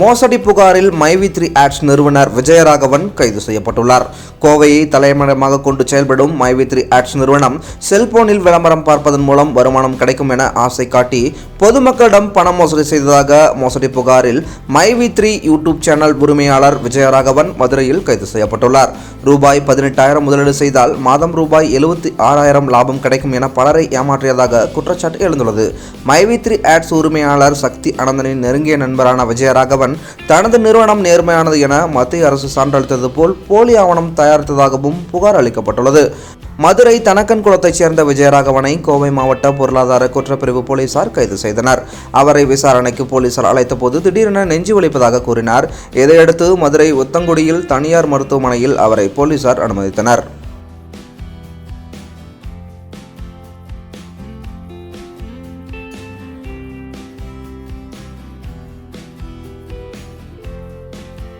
மோசடி புகாரில் மைவி த்ரீ ஆட்ஸ் நிறுவனர் விஜயராகவன் கைது செய்யப்பட்டுள்ளார். கோவையை தலைமையிடமாக கொண்டு செயல்படும் மைவி த்ரீ ஆட்ஸ் நிறுவனம் செல்போனில் விளம்பரம் பார்ப்பதன் மூலம் வருமானம் கிடைக்கும் என ஆசை காட்டி பொதுமக்களிடம் பணம் மோசடி செய்ததாக மோசடி புகாரில் மைவி த்ரீ யூடியூப் சேனல் உரிமையாளர் விஜயராகவன் மதுரையில் கைது செய்யப்பட்டுள்ளார். ரூபாய் பதினெட்டாயிரம் முதலீடு செய்தால் மாதம் ரூபாய் எழுபத்தி ஆறாயிரம் லாபம் கிடைக்கும் என பலரை ஏமாற்றியதாக குற்றச்சாட்டு எழுந்துள்ளது. மைவி த்ரீ ஆட்ஸ் உரிமையாளர் சக்தி அனந்தனின் நெருங்கிய நண்பரான விஜயராகவன் தனது நிறுவனம் நேர்மையானது என மத்திய அரசு சான்றளித்தது போல் போலி ஆவணம் தயாரித்ததாகவும் புகார் அளிக்கப்பட்டுள்ளது. மதுரை தனக்கன் குளத்தைச் சேர்ந்த விஜயராகவனை கோவை மாவட்ட பொருளாதார குற்றப்பிரிவு போலீசார் கைது செய்தனர். அவரை விசாரணைக்கு போலீசார் அழைத்தபோது திடீரென நெஞ்சு வலிப்பதாக கூறினார். இதையடுத்து மதுரை உத்தங்குடியில் தனியார் மருத்துவமனையில் அவரை போலீசார் அனுமதித்தனர்.